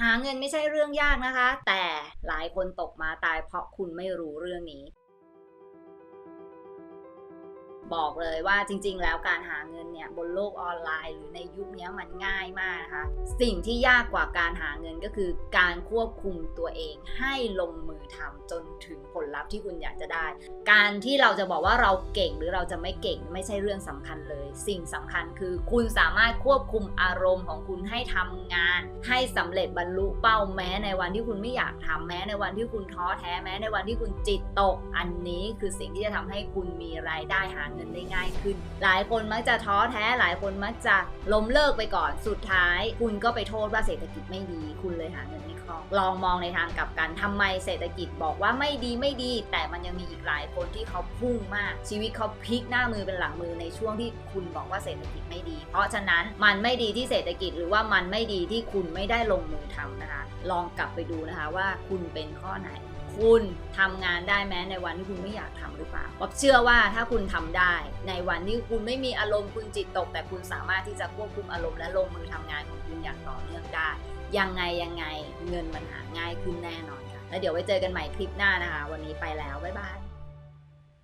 หาเงินไม่ใช่เรื่องยากนะคะ แต่หลายคนตกมาตายเพราะคุณไม่รู้เรื่องนี้ บอกเลยว่าจริง ๆ แล้วการหาเงินเนี่ยบนโลกออนไลน์ หรือในยุคนี้มันง่ายมากนะคะสิ่งที่ยากกว่าการหาเงินก็คือการควบคุมตัวเองให้ลงมือทำจนถึงผลลัพธ์ที่คุณอยากจะได้ การที่เราจะบอกว่าเราเก่งหรือเราจะไม่เก่งไม่ใช่เรื่องสำคัญเลย สิ่งสำคัญคือคุณสามารถควบคุมอารมณ์ของคุณให้ทำงาน ให้สำเร็จบรรลุเป้าแม้ในวันที่คุณไม่อยากทำแม้ในวันที่คุณท้อแท้แม้ในวันที่คุณจิตตก อันนี้คือสิ่งที่จะทำให้คุณมีรายได้หาเงินได้ง่ายขึ้น หลายคนมักจะท้อแท้หลายคนมักจะล้มเลิกไปก่อนสุดท้าย คุณก็ไปโทษว่าเศรษฐกิจไม่ดี คุณเลยหาเงินไม่คล่องลองมองในทางกลับกันทำไมเศรษฐกิจบอกว่าไม่ดีไม่ดี แต่มันยังมีอีกหลายคนที่เขาพุ่งมาก ชีวิตเขาพลิกหน้ามือเป็นหลังมือในช่วงที่คุณบอกว่าเศรษฐกิจไม่ดี เพราะฉะนั้นมันไม่ดีที่เศรษฐกิจหรือว่ามันไม่ดีที่คุณไม่ได้ลงมือทำนะคะ ลองกลับไปดูนะคะว่าคุณเป็นข้อไหน คุณทำงานได้แม้ในวันที่คุณไม่อยากทำหรือเปล่าป๊อบเชื่อว่าถ้าคุณทำได้ ในวันที่คุณไม่มีอารมณ์คุณจิตตก แต่คุณสามารถที่จะควบคุมอารมณ์และลงมือทำงานของคุณอย่างต่อเนื่องได้ ยังไงยังไงเงินมันหาง่ายขึ้นแน่นอนค่ะ แล้วเดี๋ยวไว้เจอกันใหม่คลิปหน้านะคะ วันนี้ไปแล้วบ๊ายบาย